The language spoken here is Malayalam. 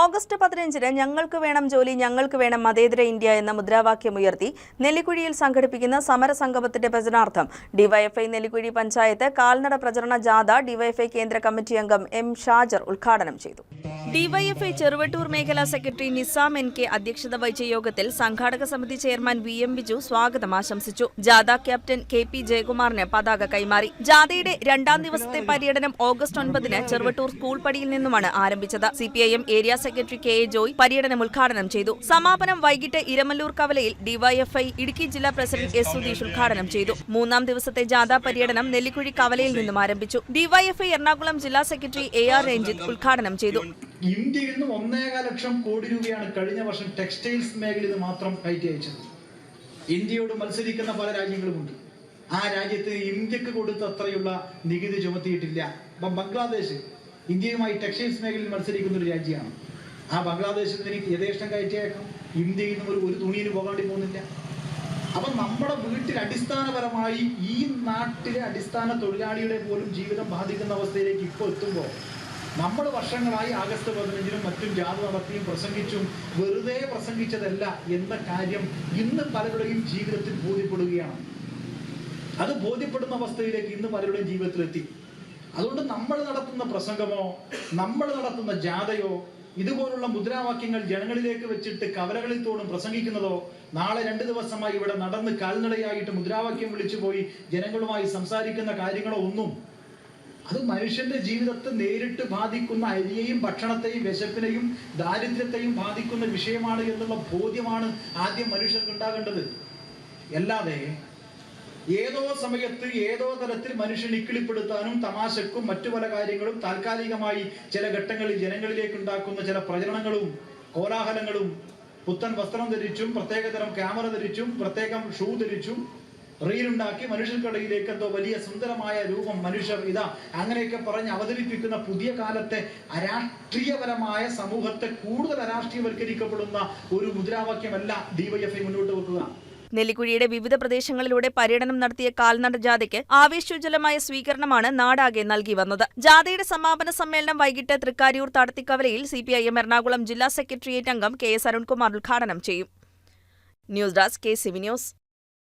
ഓഗസ്റ്റ് പതിനഞ്ചിന് ഞങ്ങൾക്ക് വേണം ജോലി ഞങ്ങൾക്ക് വേണം മതേതര ഇന്ത്യ എന്ന മുദ്രാവാക്യം ഉയർത്തി നെല്ലിക്കുഴിയിൽ സംഘടിപ്പിക്കുന്ന സമരസംഗമത്തിന്റെ പ്രചരണാർത്ഥം ഡിവൈഎഫ്ഐ നെല്ലിക്കുഴി പഞ്ചായത്ത് കാൽനട പ്രചരണ ജാഥ ഡിവൈഎഫ്ഐ കേന്ദ്ര കമ്മിറ്റി അംഗം എം ഷാജർ ഉദ്ഘാടനം ചെയ്തു. ഡിവൈഎഫ്ഐ ചെറുവട്ടൂർ മേഖലാ സെക്രട്ടറി നിസാം എൻ കെ അധ്യക്ഷത വഹിച്ച യോഗത്തിൽ സംഘാടക സമിതി ചെയർമാൻ വി എം ബിജു സ്വാഗതം ആശംസിച്ചു. ജാഥ ക്യാപ്റ്റൻ കെ പി ജയകുമാറിന് പതാക കൈമാറി. ജാഥയുടെ രണ്ടാം ദിവസത്തെ പര്യടനം ഓഗസ്റ്റ് ഒൻപതിന് ചെറുവട്ടൂർ സ്കൂൾ പടിയിൽ നിന്നുമാണ് ആരംഭിച്ചത്. CPIM area secretary K Joy പര്യടനം ഉദ്ഘാടനം ചെയ്തു. സമാപനം വൈകിട്ട് ഇരമല്ലൂർ കവലയിൽ ഡിവൈഎഫ്ഐ ഇടുക്കി ജില്ലാ പ്രസിഡന്റ് എസ് സുധീഷ് ഉദ്ഘാടനം ചെയ്തു. മൂന്നാം ദിവസത്തെ ജാഥാ പര്യടനം നെല്ലിക്കുഴി കവലയിൽ നിന്നും ആരംഭിച്ചു. ഡിവൈഎഫ്ഐ എറണാകുളം ജില്ലാ സെക്രട്ടറി എ ആർ രഞ്ജിത്ത് ഉദ്ഘാടനം ചെയ്തു. ഇന്ത്യയിൽ നിന്ന് ഒന്നേകാൽ ലക്ഷം കോടി രൂപയാണ് കഴിഞ്ഞ വർഷം ടെക്സ്റ്റൈൽസ് മേഖലയിൽ മാത്രം കയറ്റി അയച്ചത്. ഇന്ത്യയോട് മത്സരിക്കുന്ന പല രാജ്യങ്ങളുമുണ്ട്. ആ രാജ്യത്ത് ഇന്ത്യയ്ക്ക് കൊടുത്ത അത്രയുള്ള നികുതി ചുമത്തിയിട്ടില്ല. ബംഗ്ലാദേശ് ഇന്ത്യയുമായി ടെക്സ്റ്റൈൽസ് മേഖലയിൽ മത്സരിക്കുന്ന ഒരു രാജ്യമാണ്. ആ ബംഗ്ലാദേശിൽ നിന്ന് എനിക്ക് യഥേഷ്ടം കയറ്റിയേക്കാം. ഇന്ത്യയിൽ നിന്നും ഒരു ഒരു തുണിയിൽ പോകാണ്ടി പോകുന്നില്ല. അപ്പം നമ്മുടെ വീട്ടിൽ അടിസ്ഥാനപരമായി ഈ നാട്ടിലെ അടിസ്ഥാന തൊഴിലാളിയുടെ പോലും ജീവിതം ബാധിക്കുന്ന അവസ്ഥയിലേക്ക് ഇപ്പോൾ എത്തുമ്പോൾ നമ്മൾ വർഷങ്ങളായി ആഗസ്റ്റ് പതിനഞ്ചിനും മറ്റും ജാഥ നടത്തിയും പ്രസംഗിച്ചും വെറുതെ പ്രസംഗിച്ചതല്ല എന്ന കാര്യം ഇന്ന് പലരുടെയും ജീവിതത്തിൽ ബോധ്യപ്പെടുകയാണ്. അത് ബോധ്യപ്പെടുന്ന അവസ്ഥയിലേക്ക് ഇന്ന് പലരുടെയും ജീവിതത്തിലെത്തി. അതുകൊണ്ട് നമ്മൾ നടത്തുന്ന പ്രസംഗമോ നമ്മൾ നടത്തുന്ന ജാഥയോ ഇതുപോലുള്ള മുദ്രാവാക്യങ്ങൾ ജനങ്ങളിലേക്ക് വെച്ചിട്ട് കവലകളിൽ തോടും പ്രസംഗിക്കുന്നതോ നാളെ രണ്ട് ദിവസമായി ഇവിടെ നടന്ന് കാൽനടയായിട്ട് മുദ്രാവാക്യം വിളിച്ചു പോയി ജനങ്ങളുമായി സംസാരിക്കുന്ന കാര്യങ്ങളോ ഒന്നും. അത് മനുഷ്യന്റെ ജീവിതത്തെ നേരിട്ട് ബാധിക്കുന്ന അരിയെയും ഭക്ഷണത്തെയും വിശപ്പിനെയും ദാരിദ്ര്യത്തെയും ബാധിക്കുന്ന വിഷയമാണ് എന്നുള്ള ബോധ്യമാണ് ആദ്യം മനുഷ്യർക്ക് ഉണ്ടാകേണ്ടത്. അല്ലാതെ ഏതോ സമയത്ത് ഏതോ തരത്തിൽ മനുഷ്യൻ ഇക്കിളിപ്പെടുത്താനും തമാശക്കും മറ്റു പല കാര്യങ്ങളും താൽക്കാലികമായി ചില ഘട്ടങ്ങളിൽ ജനങ്ങളിലേക്ക് ഉണ്ടാക്കുന്ന ചില പ്രചരണങ്ങളും കോലാഹലങ്ങളും പുത്തൻ വസ്ത്രം ധരിച്ചും പ്രത്യേകതരം ക്യാമറ ധരിച്ചും പ്രത്യേകം ഷൂ ധരിച്ചും റീലുണ്ടാക്കി മനുഷ്യർക്കിടയിലേക്ക് എന്തോ വലിയ സുന്ദരമായ രൂപം മനുഷ്യർ ഇതാ അങ്ങനെയൊക്കെ പറഞ്ഞ് അവതരിപ്പിക്കുന്ന പുതിയ കാലത്തെ അരാഷ്ട്രീയപരമായ സമൂഹത്തെ കൂടുതൽ അരാഷ്ട്രീയവൽക്കരിക്കപ്പെടുന്ന ഒരു മുദ്രാവാക്യമല്ല ഡിവൈഎഫ്ഐ മുന്നോട്ട് വെക്കുക. നെല്ലിക്കുഴിയുടെ വിവിധ പ്രദേശങ്ങളിലൂടെ പര്യടനം നടത്തിയ കാൽനട ജാഥയ്ക്ക് ആവേശോജ്വലമായ സ്വീകരണമാണ് നാടാകെ നൽകി വന്നത്. ജാഥയുടെ സമാപന സമ്മേളനം വൈകിട്ട് തൃക്കാരിയൂർ തടത്തിക്കവലയിൽ സിപിഐഎം എറണാകുളം ജില്ലാ സെക്രട്ടേറിയറ്റ് അംഗം കെ എസ് അരുൺകുമാർ ഉദ്ഘാടനം ചെയ്യും. News desk K CV news.